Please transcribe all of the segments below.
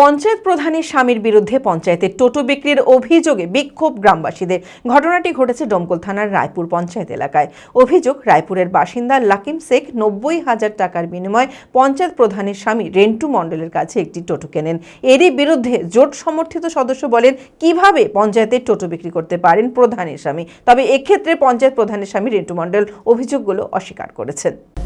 পঞ্চায়েত প্রধানের স্বামীর বিরুদ্ধে পঞ্চায়েতের টোটো বিক্রির অভিযোগে বিক্ষোভ গ্রামবাসীদের। ঘটনাটি ঘটেছে ডমকল থানার রায়পুর পঞ্চায়েত এলাকায়। অভিযোগ, রায়পুরের বাসিন্দা লাকিম শেখ নব্বই হাজার টাকার বিনিময়ে পঞ্চায়েত প্রধানের স্বামী রেন্টু মণ্ডলের কাছে একটি টোটো কেনেন। এরই বিরুদ্ধে জোট সমর্থিত সদস্য বলেন, কীভাবে পঞ্চায়েতের টোটো বিক্রি করতে পারেন প্রধানের স্বামী? তবে এক্ষেত্রে পঞ্চায়েত প্রধানের স্বামী রেন্টু মণ্ডল অভিযোগগুলো অস্বীকার করেছেন।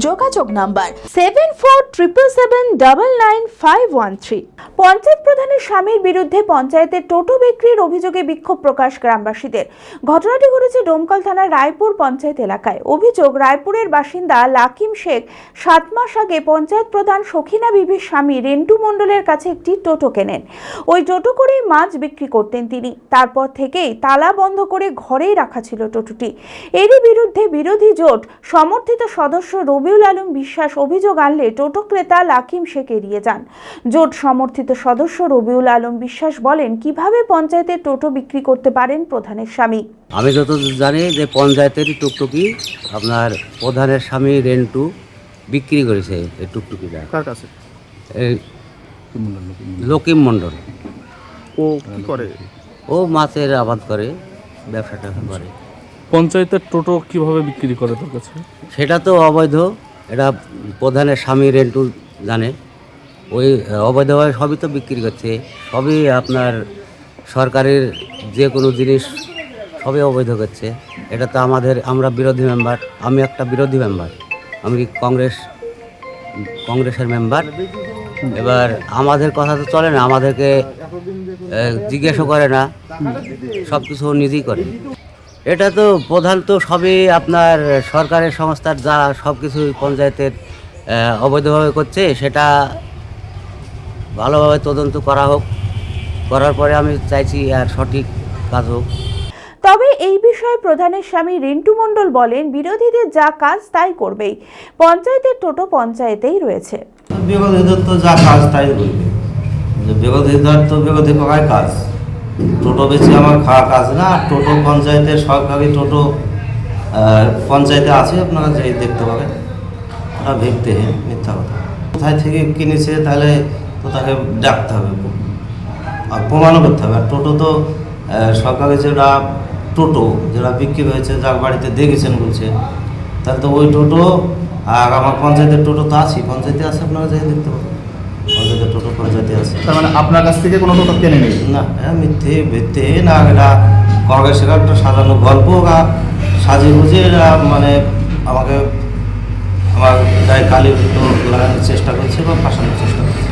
যোগাযোগ number seven four triple seven double nine five one three panchayat প্রধানের স্বামীর বিরুদ্ধে পঞ্চায়েতের টোটো বিক্রির অভিযোগে বিক্ষোভ প্রকাশ গ্রামবাসীদের। ঘটনাটি ঘটেছে ডোমকল থানার রায়পুর পঞ্চায়েত এলাকায়। অভিযোগ, রায়পুরের বাসিন্দা লাকিম শেখ সাত মাস আগে পঞ্চায়েত প্রধান সখিনা বিবির স্বামী রেন্টু মণ্ডলের কাছে একটি টোটো কেনেন। ওই টোটো করেই মাছ বিক্রি করতেন তিনি। তারপর থেকেই তালা বন্ধ করে ঘরেই রাখা ছিল টোটোটি। এরই বিরুদ্ধে বিরোধী জোট সমর্থিত সদস্য রবিউল আলম বিশ্বাস অভিযোগ আনলে টোটো ক্রেতা লাকিম শেখ এড়িয়ে যান। জোট সমর্থিত সদস্য রবিউল আলম বিশ্বাস বলেন কীভাবে পঞ্চায়েতে টোটো বিক্রি করতে পারেন প্রধানের স্বামী? আমি যত জানি যে পঞ্চায়েতেরই টুকটুকি আপনার প্রধানের স্বামী রেন্টু বিক্রি করেছে এই টুকটুকিটা। কার কাছে? এই লকিম মণ্ডল। ও কি করে? ও মাছের আবাদ করে ব্যবসা ট্যাবসা করে। পঞ্চায়েতের টোটো কীভাবে বিক্রি করে তোর কাছে? সেটা তো অবৈধ। এটা প্রধানের স্বামী রেন্টুল জানে। ওই অবৈধভাবে সবই তো বিক্রি করছে। সবই আপনার সরকারের যে কোনো জিনিস সবই অবৈধ করছে। এটা তো আমাদের, আমরা বিরোধী মেম্বার আমি একটা বিরোধী মেম্বার আমি কংগ্রেস, কংগ্রেসের মেম্বার এবার আমাদের কথা তো চলে না। আমাদেরকে জিজ্ঞাসা করে না। সব কিছু নিজেই করে। এটা তো প্রধান তো সবই আপনার সরকারের সংস্থার যা সব কিছু পঞ্চায়েতের অবৈধভাবে করছে সেটা ভালোভাবে তদন্ত করা হোক। করার পরে আমি চাইছি আর সঠিক কাজ হোক। তবে এই বিষয়ে প্রধানের স্বামী রিন্টু মণ্ডল বলেন বিরোধীদের যা কাজ তাই করবেই। পঞ্চায়েতের টোটো পঞ্চায়েতেই রয়েছে। বিরোধীদের তো যা কাজ তাই করবে। বিরোধীদের তো বিরোধী কাজ। টোটো বেশি আমার খাওয়া কাজ না টোটো পঞ্চায়েতের সরকারি টোটো পঞ্চায়েতে আছে, আপনারা যে দেখতে পাবেন। ওটা ভিত্তিহীন মিথ্যা কথা। কোথায় থেকে কিনেছে তাহলে তো তাকে ডাকতে হবে। আর প্রমাণও করতে হবে। আর টোটো তো সরকারি যেটা টোটো, যেটা বিক্রি হয়েছে, যার বাড়িতে দেখেছেন বলছে, তাহলে তো ওই টোটো, আর আমার পঞ্চায়েতের টোটো তো আছে পঞ্চায়েতে আছে আপনারা যাই দেখতে পাবেন। টোটো তার মানে আপনার কাছ থেকে কোনো টোটো কেনে নেই না হ্যাঁ মিথ্যে ভিত্তি না এটা কংগ্রেসের একটা সাজানো গল্প গা সাজিয়ে বুঝে এরা মানে আমাকে আমার গায়ে কালি লাগানোর চেষ্টা করছে বা ফাঁসানোর চেষ্টা করছে।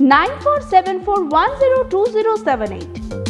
9474102078.